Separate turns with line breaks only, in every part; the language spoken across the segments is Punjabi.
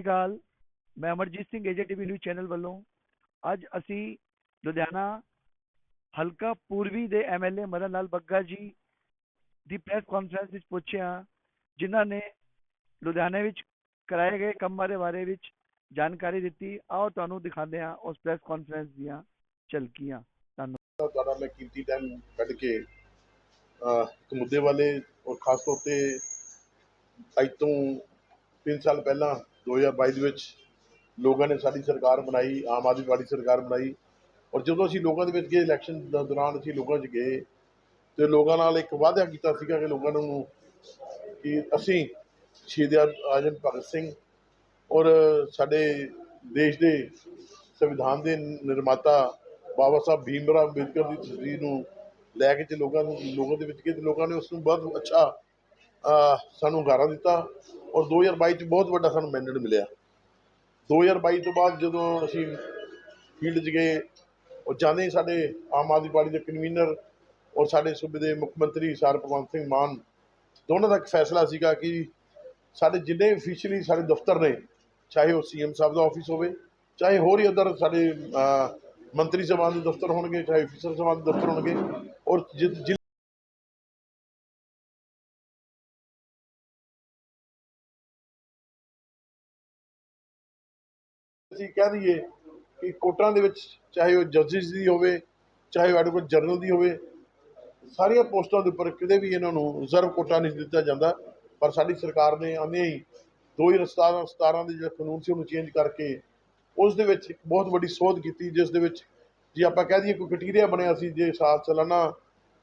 ਸ਼੍ਰੀ ਅਕਾਲ। ਮੈਂ Amarjeet Singh AGTV news channel ਵੱਲੋਂ ਅੱਜ ਅਸੀਂ ਲੁਧਿਆਣਾ ਹਲਕਾ ਪੂਰਬੀ ਦੇ ਐਮਐਲਏ ਮਦਨ ਲਾਲ ਬੱਗਾ ਜੀ ਦੀ ਪ੍ਰੈਸ ਕਾਨਫਰੰਸ ਵਿੱਚ ਪੁੱਛਿਆ, ਜਿਨ੍ਹਾਂ ਨੇ ਲੁਧਿਆਣੇ ਵਿੱਚ ਕਰਾਏ ਗਏ ਕੰਮਾਂ ਦੇ ਬਾਰੇ ਵਿੱਚ ਜਾਣਕਾਰੀ ਦਿੱਤੀ। ਆਓ ਤੁਹਾਨੂੰ ਦਿਖਾਉਂਦੇ ਹਾਂ ਉਸ ਪ੍ਰੈਸ ਕਾਨਫਰੰਸ ਦੀਆਂ ਝਲਕੀਆਂ।
ਤੁਹਾਡਾ ਮੈਂ ਕੀਮਤੀ ਟਾਈਮ ਕੱਢ ਕੇ ਇੱਕ ਮੁੱਦੇ ਵਾਲੇ ਔਰ ਖਾਸ ਤੌਰ ਤੇ ਅੱਜ ਤੋਂ 3 ਸਾਲ ਪਹਿਲਾਂ 2022 ਦੇ ਵਿੱਚ ਲੋਕਾਂ ਨੇ ਸਾਡੀ ਸਰਕਾਰ ਬਣਾਈ, ਆਮ ਆਦਮੀ ਪਾਰਟੀ ਸਰਕਾਰ ਬਣਾਈ। ਔਰ ਜਦੋਂ ਅਸੀਂ ਲੋਕਾਂ ਦੇ ਵਿੱਚ ਗਏ ਇਲੈਕਸ਼ਨ ਦੌਰਾਨ ਅਸੀਂ ਲੋਕਾਂ 'ਚ ਗਏ ਤੇ ਲੋਕਾਂ ਨਾਲ ਇੱਕ ਵਾਅਦਾ ਕੀਤਾ ਸੀਗਾ ਕਿ ਲੋਕਾਂ ਨੂੰ ਕਿ ਅਸੀਂ ਸ਼ਹੀਦ ਆਜਮ ਭਗਤ ਸਿੰਘ ਔਰ ਸਾਡੇ ਦੇਸ਼ ਦੇ ਸੰਵਿਧਾਨ ਦੇ ਨਿਰਮਾਤਾ ਬਾਬਾ ਸਾਹਿਬ ਭੀਮ ਰਾਓ ਅੰਬੇਦਕਰ ਦੀ ਤਸਵੀਰ ਨੂੰ ਲੈ ਕੇ ਤੇ ਲੋਕਾਂ ਨੂੰ, ਲੋਕਾਂ ਦੇ ਵਿੱਚ ਗਏ ਤੇ ਲੋਕਾਂ ਨੇ ਉਸ ਨੂੰ ਬਹੁਤ ਅੱਛਾ ਸਾਨੂੰ ਗਾਰਾ ਦਿੱਤਾ ਔਰ 2022 ਚ ਬਹੁਤ ਵੱਡਾ ਸਾਨੂੰ ਮੈਂਡੇਟ ਮਿਲਿਆ। 2022 ਤੋਂ ਬਾਅਦ ਜਦੋਂ ਅਸੀਂ ਫੀਲਡ 'ਚ ਗਏ ਉਹ ਜਾਂਦੇ ਹੀ ਸਾਡੇ ਆਮ ਆਦਮੀ ਪਾਰਟੀ ਦੇ ਕਨਵੀਨਰ ਔਰ ਸਾਡੇ ਸੂਬੇ ਦੇ ਮੁੱਖ ਮੰਤਰੀ ਸਰ ਭਗਵੰਤ ਸਿੰਘ ਮਾਨ, ਦੋਨਾਂ ਦਾ ਇੱਕ ਫੈਸਲਾ ਸੀਗਾ ਕਿ ਸਾਡੇ ਜਿੰਨੇ ਅਫੀਸ਼ੀਅਲੀ ਸਾਡੇ ਦਫ਼ਤਰ ਨੇ, ਚਾਹੇ ਉਹ ਸੀਐਮ ਸਾਹਿਬ ਦਾ ਆਫਿਸ ਹੋਵੇ, ਚਾਹੇ ਹੋਰ ਹੀ ਅਦਰ ਸਾਡੇ ਮੰਤਰੀ ਸਭਾ ਦੇ ਦਫ਼ਤਰ ਹੋਣਗੇ, ਚਾਹੇ ਅਫੀਸਰ ਸਭਾ ਦੇ ਦਫ਼ਤਰ ਹੋਣਗੇ ਔਰ ਅਸੀਂ ਕਹਿ ਦਈਏ ਕਿ ਕੋਟਾਂ ਦੇ ਵਿੱਚ ਚਾਹੇ ਉਹ ਜੱਜਿਸ ਦੀ ਹੋਵੇ ਚਾਹੇ ਉਹ ਐਡਵੋਕੇਟ ਜਨਰਲ ਦੀ ਹੋਵੇ ਸਾਰੀਆਂ ਪੋਸਟਾਂ ਦੇ ਉੱਪਰ ਕਿਤੇ ਵੀ ਇਹਨਾਂ ਨੂੰ ਰਿਜ਼ਰਵ ਕੋਟਾ ਨਹੀਂ ਦਿੱਤਾ ਜਾਂਦਾ। ਪਰ ਸਾਡੀ ਸਰਕਾਰ ਨੇ ਆਉਂਦਿਆਂ ਹੀ 2017 17 ਦੇ ਜਿਹੜਾ ਕਾਨੂੰਨ ਸੀ ਉਹਨੂੰ ਚੇਂਜ ਕਰਕੇ ਉਸ ਦੇ ਵਿੱਚ ਇੱਕ ਬਹੁਤ ਵੱਡੀ ਸੋਧ ਕੀਤੀ ਜਿਸ ਦੇ ਵਿੱਚ ਜੇ ਆਪਾਂ ਕਹਿ ਦਈਏ ਕੋਈ ਕ੍ਰਾਈਟੇਰੀਆ ਬਣਿਆ ਸੀ ਜੇ ਸਾਲ ਸਾਲਾਨਾ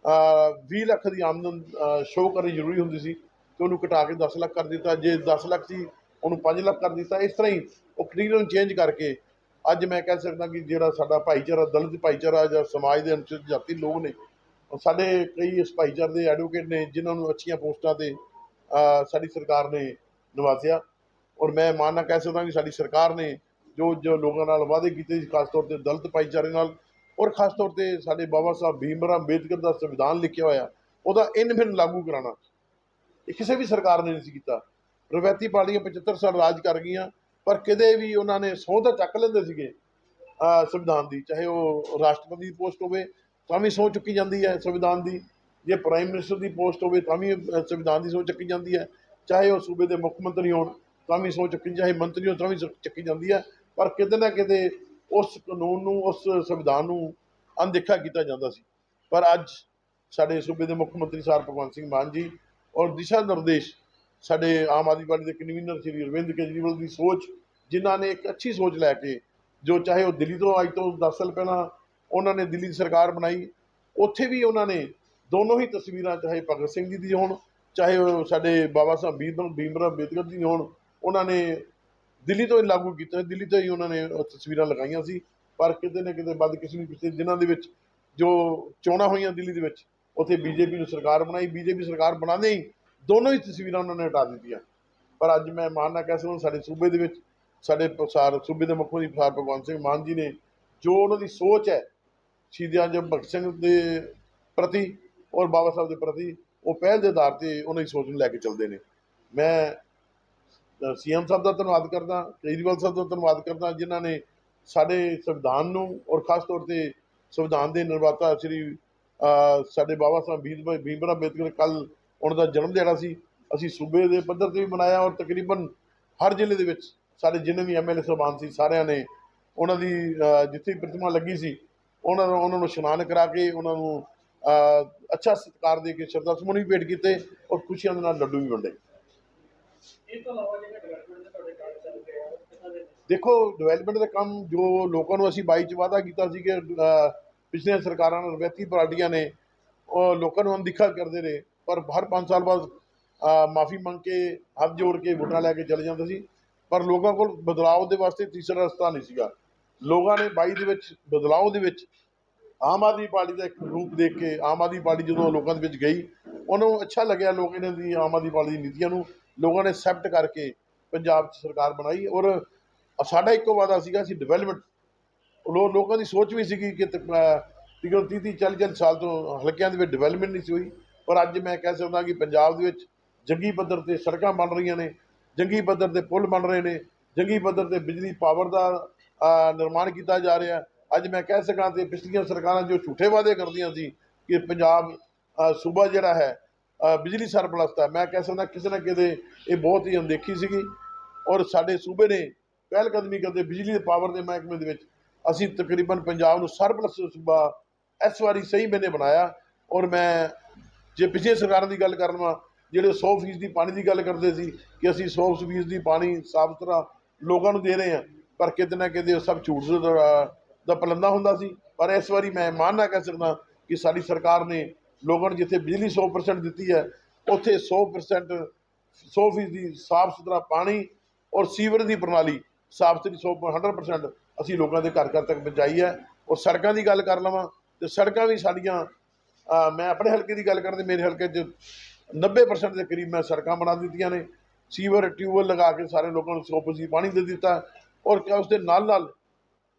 ਅਹ, 20 ਲੱਖ ਦੀ ਆਮਦਨ ਸ਼ੋਅ ਕਰਨੀ ਜ਼ਰੂਰੀ ਹੁੰਦੀ ਸੀ ਤੇ ਉਹਨੂੰ ਘਟਾ ਕੇ 10 ਲੱਖ ਕਰ ਦਿੱਤਾ। ਜੇ 10 ਲੱਖ ਸੀ ਉਹਨੂੰ 5 ਲੱਖ ਕਰ ਦਿੱਤਾ। ਇਸ ਤਰ੍ਹਾਂ ਹੀ ਉਹ ਕ੍ਰੀਡਲ ਚੇਂਜ ਕਰਕੇ ਅੱਜ ਮੈਂ ਕਹਿ ਸਕਦਾ ਕਿ ਜਿਹੜਾ ਸਾਡਾ ਭਾਈਚਾਰਾ, ਦਲਿਤ ਭਾਈਚਾਰਾ ਜਾਂ ਸਮਾਜ ਦੇ ਅਨੁਸੂਚਿਤ ਜਾਤੀ ਲੋਕ ਨੇ, ਉਹ ਸਾਡੇ ਕਈ ਇਸ ਭਾਈਚਾਰੇ ਦੇ ਐਡਵੋਕੇਟ ਨੇ ਜਿਨ੍ਹਾਂ ਨੂੰ ਅੱਛੀਆਂ ਪੋਸਟਾਂ ਤੇ ਸਾਡੀ ਸਰਕਾਰ ਨੇ ਨਵਾਜ਼ਿਆ ਔਰ ਮੈਂ ਮਾਨਣਾ ਕਹਿ ਸਕਦਾ ਕਿ ਸਾਡੀ ਸਰਕਾਰ ਨੇ ਜੋ ਜੋ ਲੋਕਾਂ ਨਾਲ ਵਾਅਦੇ ਕੀਤੇ ਸੀ, ਖਾਸ ਤੌਰ ਤੇ ਦਲਿਤ ਭਾਈਚਾਰੇ ਨਾਲ, ਔਰ ਖਾਸ ਤੌਰ ਤੇ ਸਾਡੇ ਬਾਬਾ ਸਾਹਿਬ ਭੀਮਰਾਮ ਅੰਬੇਦਕਰ ਦਾ ਸੰਵਿਧਾਨ ਲਿਖਿਆ ਹੋਇਆ, ਉਹਦਾ ਇਨ ਬਿਨ ਲਾਗੂ ਕਰਾਉਣਾ। ਇਹ ਕਿਸੇ ਵੀ ਸਰਕਾਰ ਨੇ ਨਹੀਂ ਸੀ ਕੀਤਾ। ਰਵਾਇਤੀ ਪਾਰਟੀਆਂ 75 ਸਾਲ ਰਾਜ ਕਰ ਗਈਆਂ, ਪਰ ਕਦੇ ਵੀ ਉਹਨਾਂ ਨੇ ਸਹੁੰ ਤਾਂ ਚੱਕ ਲੈਂਦੇ ਸੀਗੇ ਸੰਵਿਧਾਨ ਦੀ, ਚਾਹੇ ਉਹ ਰਾਸ਼ਟਰਪਤੀ ਦੀ ਪੋਸਟ ਹੋਵੇ, ਤਾਂ ਵੀ ਸਹੁੰ ਚੁੱਕੀ ਜਾਂਦੀ ਹੈ ਸੰਵਿਧਾਨ ਦੀ। ਜੇ ਪ੍ਰਾਈਮ ਮਿਨਿਸਟਰ ਦੀ ਪੋਸਟ ਹੋਵੇ, ਤਾਂ ਵੀ ਸੰਵਿਧਾਨ ਦੀ ਸਹੁੰ ਚੱਕੀ ਜਾਂਦੀ ਹੈ। ਚਾਹੇ ਉਹ ਸੂਬੇ ਦੇ ਮੁੱਖ ਮੰਤਰੀ ਹੋਣ, ਤਾਂ ਵੀ ਸਹੁੰ ਚੱਕੀ, ਚਾਹੇ ਮੰਤਰੀ ਹੋਣ, ਤਾਂ ਵੀ ਚੱਕੀ ਜਾਂਦੀ ਹੈ। ਪਰ ਕਿਤੇ ਨਾ ਕਿਤੇ ਉਸ ਕਾਨੂੰਨ ਨੂੰ, ਉਸ ਸੰਵਿਧਾਨ ਨੂੰ ਅਣਦੇਖਾ ਕੀਤਾ ਜਾਂਦਾ ਸੀ। ਪਰ ਅੱਜ ਸਾਡੇ ਸੂਬੇ ਦੇ ਮੁੱਖ ਮੰਤਰੀ ਸਰ ਭਗਵੰਤ ਸਿੰਘ ਮਾਨ ਜੀ ਔਰ ਦਿਸ਼ਾ ਨਿਰਦੇਸ਼ ਸਾਡੇ ਆਮ ਆਦਮੀ ਪਾਰਟੀ ਦੇ ਕਨਵੀਨਰ ਸ੍ਰੀ ਅਰਵਿੰਦ ਕੇਜਰੀਵਾਲ ਦੀ ਸੋਚ, ਜਿਨ੍ਹਾਂ ਨੇ ਇੱਕ ਅੱਛੀ ਸੋਚ ਲੈ ਕੇ, ਜੋ ਚਾਹੇ ਉਹ ਦਿੱਲੀ ਤੋਂ ਅੱਜ ਤੋਂ 10 ਸਾਲ ਪਹਿਲਾਂ ਉਹਨਾਂ ਨੇ ਦਿੱਲੀ ਦੀ ਸਰਕਾਰ ਬਣਾਈ, ਉੱਥੇ ਵੀ ਉਹਨਾਂ ਨੇ ਦੋਨੋਂ ਹੀ ਤਸਵੀਰਾਂ, ਚਾਹੇ ਭਗਤ ਸਿੰਘ ਜੀ ਦੀ ਹੋਣ, ਚਾਹੇ ਉਹ ਸਾਡੇ ਬਾਬਾ ਸਾਹਿਬ ਭੀਮ ਭੀਮ ਰਾਓ ਅੰਬੇਦਕਰ ਦੀ ਹੋਣ, ਉਹਨਾਂ ਨੇ ਦਿੱਲੀ ਤੋਂ ਹੀ ਲਾਗੂ ਕੀਤਾ, ਦਿੱਲੀ ਤੋਂ ਹੀ ਉਹਨਾਂ ਨੇ ਉਹ ਤਸਵੀਰਾਂ ਲਗਾਈਆਂ ਸੀ, ਪਰ ਕਿਤੇ ਨਾ ਕਿਤੇ ਬਦਕਿਸਮਤੀ ਪਿਛਲੇ ਦਿਨਾਂ ਦੇ ਵਿੱਚ ਜੋ ਚੋਣਾਂ ਹੋਈਆਂ ਦਿੱਲੀ ਦੇ ਵਿੱਚ, ਉੱਥੇ ਬੀਜੇਪੀ ਨੂੰ ਸਰਕਾਰ ਬਣਾਈ, ਬੀਜੇਪੀ ਸਰਕਾਰ ਬਣਾਉਂਦੇ ਹੀ ਦੋਨੋਂ ਹੀ ਤਸਵੀਰਾਂ ਉਹਨਾਂ ਨੇ ਹਟਾ ਦਿੱਤੀਆਂ। ਪਰ ਅੱਜ ਮੈਂ ਮਾਨ ਨਾਲ ਕਹਿ ਸਕਦਾ, ਸਾਡੇ ਸੂਬੇ ਦੇ ਵਿੱਚ, ਸਾਡੇ ਪ੍ਰਸਾਰ, ਸੂਬੇ ਦੇ ਮੁੱਖ ਮੰਤਰੀ ਪ੍ਰਸਾਰ ਭਗਵੰਤ ਸਿੰਘ ਮਾਨ ਜੀ ਨੇ ਜੋ ਉਹਨਾਂ ਦੀ ਸੋਚ ਹੈ, ਸ਼ਹੀਦ ਆਜਮ ਭਗਤ ਸਿੰਘ ਦੇ ਪ੍ਰਤੀ ਔਰ ਬਾਬਾ ਸਾਹਿਬ ਦੇ ਪ੍ਰਤੀ, ਉਹ ਪਹਿਲ ਦੇ ਆਧਾਰ ਤੇ ਉਹਨਾਂ ਦੀ ਸੋਚ ਨੂੰ ਲੈ ਕੇ ਚੱਲਦੇ ਨੇ। ਮੈਂ ਸੀਐਮ ਸਾਹਿਬ ਦਾ ਧੰਨਵਾਦ ਕਰਦਾ, ਕੇਜਰੀਵਾਲ ਸਾਹਿਬ ਦਾ ਧੰਨਵਾਦ ਕਰਦਾ, ਜਿਨ੍ਹਾਂ ਨੇ ਸਾਡੇ ਸੰਵਿਧਾਨ ਨੂੰ ਔਰ ਖਾਸ ਤੌਰ ਤੇ ਸੰਵਿਧਾਨ ਦੇ ਨਿਰਮਾਤਾ ਸ੍ਰੀ ਸਾਡੇ ਬਾਬਾ ਸਾਹਿਬ ਭੀਮ ਭੀਮ ਅੰਬੇਦਕਰ ਕੱਲ ਉਹਨਾਂ ਦਾ ਜਨਮ ਦਿਹਾੜਾ ਸੀ ਅਸੀਂ ਸੂਬੇ ਦੇ ਪੱਧਰ ਤੇ ਵੀ ਮਨਾਇਆ ਔਰ ਤਕਰੀਬਨ ਹਰ ਜ਼ਿਲ੍ਹੇ ਦੇ ਵਿੱਚ ਸਾਡੇ ਜਿੰਨੇ ਵੀ ਐਮਐਲਏ ਸਾਹਿਬਾਨ ਸੀ ਸਾਰਿਆਂ ਨੇ ਉਹਨਾਂ ਦੀ ਜਿੱਥੇ ਪ੍ਰਤਿਮਾ ਲੱਗੀ ਸੀ ਉਹਨਾਂ ਨੂੰ ਉਹਨਾਂ ਨੂੰ ਇਸ਼ਨਾਨ ਕਰਾ ਕੇ ਉਹਨਾਂ ਨੂੰ ਅੱਛਾ ਸਤਿਕਾਰ ਦੇ ਕੇ ਸ਼ਰਧਾ ਸੁਮਨ ਵੀ ਭੇਟ ਕੀਤੇ ਔਰ ਖੁਸ਼ੀਆਂ ਦੇ ਨਾਲ ਲੱਡੂ ਵੀ ਵੰਡੇ? ਦੇਖੋ ਡਿਵੈਲਪਮੈਂਟ ਦਾ ਕੰਮ ਜੋ ਲੋਕਾਂ ਨੂੰ ਅਸੀਂ 22 ਚ ਵਾਅਦਾ ਕੀਤਾ ਸੀ ਕਿ ਪਿਛਲੀਆਂ ਸਰਕਾਰਾਂ ਨਾਲ ਰਵਾਇਤੀ ਪਾਰਟੀਆਂ ਨੇ ਉਹ ਲੋਕਾਂ ਨੂੰ ਅਣਦੇਖਾ ਕਰਦੇ ਰਹੇ ਪਰ ਹਰ 5 ਸਾਲ ਬਾਅਦ ਮਾਫੀ ਮੰਗ ਕੇ, ਹੱਥ ਜੋੜ ਕੇ ਵੋਟਾਂ ਲੈ ਕੇ ਚਲੇ ਜਾਂਦੇ ਸੀ। ਪਰ ਲੋਕਾਂ ਕੋਲ ਬਦਲਾਅ ਦੇ ਵਾਸਤੇ ਤੀਸਰਾ ਰਸਤਾ ਨਹੀਂ ਸੀਗਾ। ਲੋਕਾਂ ਨੇ 22 ਦੇ ਵਿੱਚ ਬਦਲਾਅ ਦੇ ਵਿੱਚ ਆਮ ਆਦਮੀ ਪਾਰਟੀ ਦਾ ਇੱਕ ਰੂਪ ਦੇਖ ਕੇ, ਆਮ ਆਦਮੀ ਪਾਰਟੀ ਜਦੋਂ ਲੋਕਾਂ ਦੇ ਵਿੱਚ ਗਈ, ਉਹਨਾਂ ਨੂੰ ਅੱਛਾ ਲੱਗਿਆ ਲੋਕ ਇਹਨਾਂ ਦੀ ਆਮ ਆਦਮੀ ਪਾਰਟੀ ਦੀ ਨੀਤੀਆਂ ਨੂੰ। ਲੋਕਾਂ ਨੇ ਐਕਸੈਪਟ ਕਰਕੇ ਪੰਜਾਬ 'ਚ ਸਰਕਾਰ ਬਣਾਈ ਔਰ ਸਾਡਾ ਇੱਕੋ ਵਾਅਦਾ ਸੀਗਾ ਸੀ ਡਿਵੈਲਪਮੈਂਟ ਲੋਕਾਂ ਦੀ ਸੋਚ ਵੀ ਸੀਗੀ ਕਿ ਤਕਰੀਬਨ 30 30 40 40 ਸਾਲ ਤੋਂ ਹਲਕਿਆਂ ਦੇ ਵਿੱਚ ਡਿਵੈਲਪਮੈਂਟ ਨਹੀਂ ਸੀ ਹੋਈ। ਪਰ ਅੱਜ ਮੈਂ ਕਹਿ ਸਕਦਾ ਕਿ ਪੰਜਾਬ ਦੇ ਵਿੱਚ ਜੰਗੀ ਪੱਧਰ ਤੇ ਸੜਕਾਂ ਬਣ ਰਹੀਆਂ ਨੇ, ਜੰਗੀ ਪੱਧਰ ਤੇ ਪੁਲ ਬਣ ਰਹੇ ਨੇ, ਜੰਗੀ ਪੱਧਰ ਤੇ ਬਿਜਲੀ ਪਾਵਰ ਦਾ ਨਿਰਮਾਣ ਕੀਤਾ ਜਾ ਰਿਹਾ ਅੱਜ ਮੈਂ ਕਹਿ ਸਕਾਂ ਤੇ ਪਿਛਲੀਆਂ ਸਰਕਾਰਾਂ ਜੋ ਝੂਠੇ ਵਾਅਦੇ ਕਰਦੀਆਂ ਸੀ ਕਿ ਪੰਜਾਬ ਸੂਬਾ ਜਿਹੜਾ ਹੈ ਬਿਜਲੀ ਸਰਪਲਸ ਦਾ ਮੈਂ ਕਹਿ ਸਕਦਾ ਕਿਸੇ ਨਾ ਕਿਤੇ ਇਹ ਬਹੁਤ ਹੀ ਅਣਦੇਖੀ ਸੀਗੀ। ਔਰ ਸਾਡੇ ਸੂਬੇ ਨੇ ਪਹਿਲ ਕਦਮੀ ਕਰਦੇ ਬਿਜਲੀ ਦੇ ਪਾਵਰ ਦੇ ਮਹਿਕਮੇ ਦੇ ਵਿੱਚ ਅਸੀਂ ਤਕਰੀਬਨ ਪੰਜਾਬ ਨੂੰ ਸਰਪਲਸ ਸੂਬਾ ਇਸ ਵਾਰੀ ਸਹੀ ਮੈਨੇ ਬਣਾਇਆ। ਔਰ ਮੈਂ ਜੇ ਪਿਛਲੇ ਸਰਕਾਰਾਂ ਦੀ ਗੱਲ ਕਰ ਲਵਾਂ ਜਿਹੜੇ 100% ਦੀ ਪਾਣੀ ਦੀ ਗੱਲ ਕਰਦੇ ਸੀ ਕਿ ਅਸੀਂ 100% ਦੀ ਪਾਣੀ ਸਾਫ਼ ਸੁਥਰਾ ਲੋਕਾਂ ਨੂੰ ਦੇ ਰਹੇ ਹਾਂ, ਪਰ ਕਿਤੇ ਨਾ ਕਿਤੇ ਸਭ ਝੂਠ ਦਾ ਪਲੰਦਾ ਹੁੰਦਾ ਸੀ। ਪਰ ਇਸ ਵਾਰੀ ਮੈਂ ਮਾਣ ਨਾ ਕਹਿ ਸਕਦਾ ਕਿ ਸਾਡੀ ਸਰਕਾਰ ਨੇ ਲੋਕਾਂ ਨੂੰ ਜਿੱਥੇ ਬਿਜਲੀ 100% ਦਿੱਤੀ ਹੈ, ਉੱਥੇ 100% 100% ਦੀ ਸਾਫ਼ ਸੁਥਰਾ ਪਾਣੀ ਔਰ ਸੀਵਰ ਦੀ ਪ੍ਰਣਾਲੀ ਸਾਫ਼ ਸੁਥਰੀ 100 100% ਅਸੀਂ ਲੋਕਾਂ ਦੇ ਘਰ ਘਰ ਤੱਕ ਪਹੁੰਚਾਈ ਹੈ। ਔਰ ਸੜਕਾਂ ਦੀ ਗੱਲ ਕਰ ਲਵਾਂ, ਤੇ ਸੜਕਾਂ ਵੀ ਸਾਡੀਆਂ ਮੈਂ ਆਪਣੇ ਹਲਕੇ ਦੀ ਗੱਲ ਕਰਦੇ ਮੇਰੇ ਹਲਕੇ 'ਚ 90% ਦੇ ਕਰੀਬ ਮੈਂ ਸੜਕਾਂ ਬਣਾ ਦਿੱਤੀਆਂ ਨੇ ਸੀਵਰ ਟਿਊਬਵੈੱਲ ਲਗਾ ਕੇ ਸਾਰੇ ਲੋਕਾਂ ਨੂੰ 100% ਪਾਣੀ ਦੇ ਦਿੱਤਾ। ਔਰ ਕਿਆ ਉਸ ਦੇ ਨਾਲ ਨਾਲ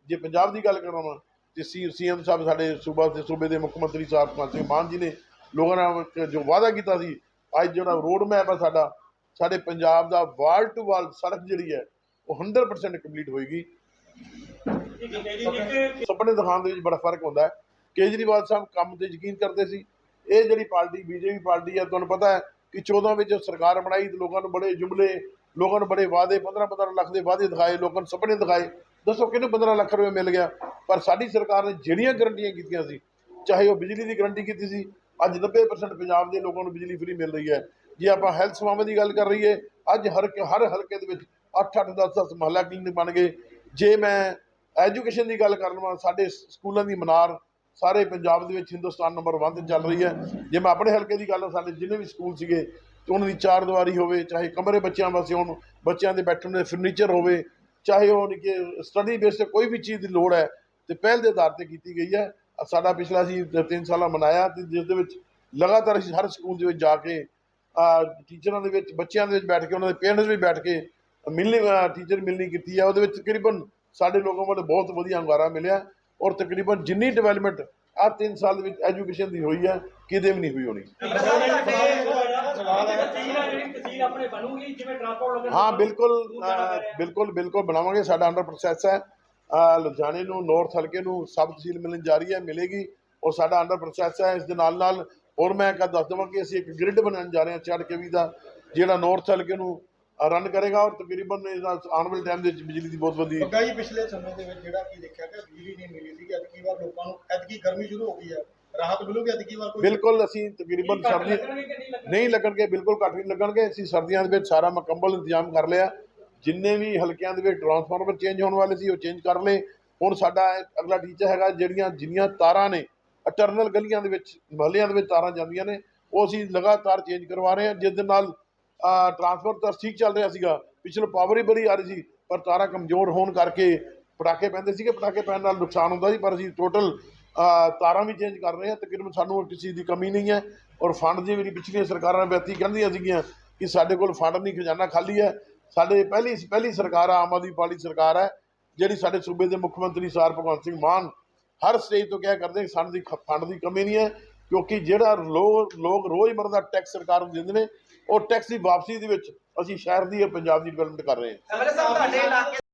ਜੇ ਪੰਜਾਬ ਦੀ ਗੱਲ ਕਰਾਂ ਤੇ ਸੀ ਸੀਐਮ ਸਾਹਿਬ ਸਾਡੇ ਸੂਬਾ ਦੇ ਸੂਬੇ ਦੇ ਮੁੱਖ ਮੰਤਰੀ ਸਾਹਿਬ ਭਗਵੰਤ ਸਿੰਘ ਮਾਨ ਜੀ ਨੇ ਲੋਕਾਂ ਨਾਲ ਜੋ ਵਾਅਦਾ ਕੀਤਾ ਸੀ ਅੱਜ ਜਿਹੜਾ ਰੋਡ ਮੈਪ ਹੈ ਸਾਡਾ ਸਾਡੇ ਪੰਜਾਬ ਦਾ ਵਾਲ ਟੂ ਵਾਲ ਸੜਕ ਜਿਹੜੀ ਹੈ ਉਹ 100% ਕੰਪਲੀਟ ਹੋਏਗੀ। ਸੁਪਨੇ ਦਿਖਾਉਣ ਦੇ ਵਿੱਚ ਬੜਾ ਫ਼ਰਕ ਹੁੰਦਾ ਹੈ। ਕੇਜਰੀਵਾਲ ਸਾਹਿਬ ਕੰਮ ਤੇ ਯਕੀਨ ਕਰਦੇ ਸੀ। ਇਹ ਜਿਹੜੀ ਪਾਰਟੀ, ਬੀਜੇਪੀ ਪਾਰਟੀ ਹੈ ਤੁਹਾਨੂੰ ਪਤਾ ਹੈ ਕਿ 14 ਵਿੱਚ ਸਰਕਾਰ ਬਣਾਈ ਤੇ ਲੋਕਾਂ ਨੂੰ ਬੜੇ ਜੁਮਲੇ, ਲੋਕਾਂ ਨੂੰ ਬੜੇ ਵਾਅਦੇ 15 15 ਲੱਖ ਦੇ ਵਾਅਦੇ ਦਿਖਾਏ, ਲੋਕਾਂ ਨੂੰ ਸੁਪਨੇ ਦਿਖਾਏ। ਦੱਸੋ ਕਿਹਨੂੰ 15 ਲੱਖ ਰੁਪਏ ਮਿਲ ਗਿਆ? ਪਰ ਸਾਡੀ ਸਰਕਾਰ ਨੇ ਜਿਹੜੀਆਂ ਗਰੰਟੀਆਂ ਕੀਤੀਆਂ ਸੀ, ਚਾਹੇ ਉਹ ਬਿਜਲੀ ਦੀ ਗਰੰਟੀ ਕੀਤੀ ਸੀ, ਅੱਜ 90% ਪੰਜਾਬ ਦੇ ਲੋਕਾਂ ਨੂੰ ਬਿਜਲੀ ਫ੍ਰੀ ਮਿਲ ਰਹੀ ਹੈ। ਜੇ ਆਪਾਂ ਹੈਲਥ ਸੇਵਾਵਾਂ ਦੀ ਗੱਲ ਕਰ ਰਹੀਏ ਅੱਜ ਹਰ ਹਰ ਹਲਕੇ ਦੇ ਵਿੱਚ 8 8 10 10 ਮਹੱਲਾ ਕਲੀਨਿਕ ਬਣ ਗਏ। ਜੇ ਮੈਂ ਐਜੂਕੇਸ਼ਨ ਦੀ ਗੱਲ ਕਰ ਲਵਾਂ, ਸਾਡੇ ਸਕੂਲਾਂ ਦੀ ਮਨਾਰ ਸਾਰੇ ਪੰਜਾਬ ਦੇ ਵਿੱਚ ਹਿੰਦੁਸਤਾਨ ਨੰਬਰ 1 ਤੇ ਚੱਲ ਰਹੀ ਹੈ। ਜੇ ਮੈਂ ਆਪਣੇ ਹਲਕੇ ਦੀ ਗੱਲ ਸਾਡੇ ਜਿੰਨੇ ਵੀ ਸਕੂਲ ਸੀਗੇ, ਤੇ ਉਹਨਾਂ ਦੀ ਚਾਰ ਦੀਵਾਰੀ ਹੋਵੇ, ਚਾਹੇ ਕਮਰੇ ਬੱਚਿਆਂ ਵਾਸਤੇ ਹੋਣ, ਬੱਚਿਆਂ ਦੇ ਬੈਠਣ ਦੇ ਫਰਨੀਚਰ ਹੋਵੇ, ਚਾਹੇ ਉਹ ਕਿ ਸਟੱਡੀ ਬੇਸ ਤੇ ਕੋਈ ਵੀ ਚੀਜ਼ ਦੀ ਲੋੜ ਹੈ, ਤੇ ਪਹਿਲ ਦੇ ਆਧਾਰ ਤੇ ਕੀਤੀ ਗਈ ਹੈ। ਸਾਡਾ ਪਿਛਲਾ ਸੀ ਤਿੰਨ ਸਾਲਾਂ ਮਨਾਇਆ, ਤੇ ਜਿਸ ਦੇ ਵਿੱਚ ਲਗਾਤਾਰ ਅਸੀਂ ਹਰ ਸਕੂਲ ਦੇ ਵਿੱਚ ਜਾ ਕੇ ਟੀਚਰਾਂ ਦੇ ਵਿੱਚ, ਬੱਚਿਆਂ ਦੇ ਵਿੱਚ ਬੈਠ ਕੇ, ਉਹਨਾਂ ਦੇ ਪੇਰੈਂਟਸ ਵੀ ਬੈਠ ਕੇ ਮਿਲਣੀ ਟੀਚਰ ਮਿਲਣੀ ਕੀਤੀ ਹੈ। ਉਹਦੇ ਵਿੱਚ ਤਕਰੀਬਨ ਸਾਡੇ ਲੋਕਾਂ ਵੱਲੋਂ ਬਹੁਤ ਵਧੀਆ ਹੰਗਾਰਾ ਮਿਲਿਆ। ਔਰ ਤਕਰੀਬਨ ਜਿੰਨੀ ਡਿਵੈਲਪਮੈਂਟ ਆਹ ਤਿੰਨ ਸਾਲ ਦੇ ਵਿੱਚ ਐਜੂਕੇਸ਼ਨ ਦੀ ਹੋਈ ਹੈ ਕਿਤੇ ਵੀ ਨਹੀਂ ਹੋਈ ਹੋਣੀ। ਹਾਂ ਬਿਲਕੁਲ ਬਿਲਕੁਲ ਬਿਲਕੁਲ ਬਣਾਵਾਂਗੇ ਸਾਡਾ ਅੰਡਰ ਪ੍ਰੋਸੈਸ ਹੈ। ਲੁਧਿਆਣੇ ਨੂੰ ਨਾਰਥ ਹਲਕੇ ਨੂੰ ਸਬ ਤਹਿਸੀਲ ਮਿਲਣ ਜਾ ਰਹੀ ਹੈ ਮਿਲੇਗੀ ਔਰ ਸਾਡਾ ਅੰਡਰ ਪ੍ਰੋਸੈਸ ਹੈ। ਇਸ ਦੇ ਨਾਲ ਨਾਲ ਹੋਰ ਮੈਂ ਇੱਕ ਦੱਸ ਦੇਵਾਂ ਕਿ ਅਸੀਂ ਇੱਕ ਗ੍ਰਿਡ ਬਣਾਉਣ ਜਾ ਰਹੇ ਹਾਂ ਚੜ੍ਹ ਕੇ ਵੀ ਦਾ ਜਿਹੜਾ ਨਾਰਥ ਹਲਕੇ ਨੂੰ ਰਨ ਕਰੇਗਾ ਔਰ ਤਕਰੀਬਨ ਇਹਦਾ ਆਉਣ ਵਾਲੇ ਟਾਈਮ ਦੇ ਵਿੱਚ ਬਿਜਲੀ ਦੀ ਬਹੁਤ ਵਧੀਆ
ਪੱਕਾ ਜੀ ਪਿਛਲੇ ਸਮੇਂ ਦੇ ਵਿੱਚ ਜਿਹੜਾ ਕੀ ਦੇਖਿਆ ਕਿ ਬਿਜਲੀ ਨਹੀਂ ਮਿਲੀ ਸੀ ਐਤਕੀ ਵਾਰ ਲੋਕਾਂ ਨੂੰ ਐਤਕੀ ਗਰਮੀ ਸ਼ੁਰੂ ਹੋ ਗਈ ਹੈ? ਰਾਹਤ ਮਿਲੂਗੀ ਐਤਕੀ ਵਾਰ ਕੋਈ?
ਬਿਲਕੁਲ ਅਸੀਂ ਤਕਰੀਬਨ ਸਰਦੀ
ਲੱਗਣਗੇ ਕਿ ਨਹੀਂ ਲੱਗਣਗੇ?
ਬਿਲਕੁਲ ਘੱਟ ਨਹੀਂ ਲੱਗਣਗੇ। ਅਸੀਂ ਸਰਦੀਆਂ ਦੇ ਵਿੱਚ ਸਾਰਾ ਮੁਕੰਮਲ ਇੰਤਜ਼ਾਮ ਕਰ ਲਿਆ। ਜਿੰਨੇ ਵੀ ਹਲਕਿਆਂ ਦੇ ਵਿੱਚ ਟਰਾਂਸਫਾਰਮਰ ਚੇਂਜ ਹੋਣ ਵਾਲੇ ਸੀ ਉਹ ਚੇਂਜ ਕਰ ਲਏ। ਹੁਣ ਸਾਡਾ ਅਗਲਾ ਟੀਚਾ ਹੈਗਾ ਜਿਹੜੀਆਂ ਜਿੰਨੀਆਂ ਤਾਰਾਂ ਨੇ ਅਟਰਨਲ ਗਲੀਆਂ ਦੇ ਵਿੱਚ ਮਹੱਲਿਆਂ ਦੇ ਵਿੱਚ ਤਾਰਾਂ ਜਾਂਦੀਆਂ ਨੇ ਉਹ ਅਸੀਂ ਲਗਾਤਾਰ ਚੇਂਜ ਕਰਵਾ ਰਹੇ ਹਾਂ ਜਿਸ ਦੇ ਨਾਲ ਟਰਾਂਸਫਰ ਤਾਂ ਠੀਕ ਚੱਲ ਰਿਹਾ ਸੀਗਾ। ਪਿਛਲੇ ਪਾਵਰ ਹੀ ਬੜੀ ਆ ਰਹੀ ਸੀ, ਪਰ ਤਾਰਾਂ ਕਮਜ਼ੋਰ ਹੋਣ ਕਰਕੇ ਪਟਾਕੇ ਪੈਂਦੇ ਸੀਗੇ। ਪਟਾਕੇ ਪੈਣ ਨਾਲ ਨੁਕਸਾਨ ਹੁੰਦਾ ਸੀ, ਪਰ ਅਸੀਂ ਟੋਟਲ ਤਾਰਾਂ ਵੀ ਚੇਂਜ ਕਰ ਰਹੇ ਹਾਂ। ਤਕਰੀਬਨ ਸਾਨੂੰ ਕਿਸੇ ਚੀਜ਼ ਦੀ ਕਮੀ ਨਹੀਂ ਹੈ। ਔਰ ਫੰਡ ਦੀ ਜਿਹੜੀ ਪਿਛਲੀਆਂ ਸਰਕਾਰਾਂ ਵਿਅਤੀ ਕਹਿੰਦੀਆਂ ਸੀਗੀਆਂ ਕਿ ਸਾਡੇ ਕੋਲ ਫੰਡ ਨਹੀਂ, ਖਜ਼ਾਨਾ ਖਾਲੀ ਹੈ। ਸਾਡੇ ਪਹਿਲੀ ਪਹਿਲੀ ਸਰਕਾਰ ਆਮ ਆਦਮੀ ਪਾਰਟੀ ਸਰਕਾਰ ਹੈ, ਜਿਹੜੀ ਸਾਡੇ ਸੂਬੇ ਦੇ ਮੁੱਖ ਮੰਤਰੀ ਸਰ ਭਗਵੰਤ ਸਿੰਘ ਮਾਨ ਹਰ ਸਟੇਜ ਤੋਂ ਕਿਹਾ ਕਰਦੇ ਸਾਨੂੰ ਦੀ ਖ- ਫੰਡ ਦੀ ਕਮੀ ਨਹੀਂ ਹੈ। ਕਿਉਂਕਿ ਜਿਹੜਾ ਲੋਕ ਲੋਕ ਰੋਜ਼ਮਰ੍ਹਾ ਦਾ ਟੈਕਸ ਸਰਕਾਰ ਨੂੰ ਦਿੰਦੇ ਨੇ, ਉਹ ਟੈਕਸ ਦੀ ਵਾਪਸੀ ਦੇ ਵਿੱਚ ਅਸੀਂ ਸ਼ਹਿਰ ਦੀ ਜਾਂ ਪੰਜਾਬ ਦੀ ਡਿਵੈਲਪਮੈਂਟ ਕਰ ਰਹੇ ਹਾਂ।
ਐਮਐਲਏ ਸਾਹਿਬ, ਤੁਹਾਡੇ ਇਲਾਕੇ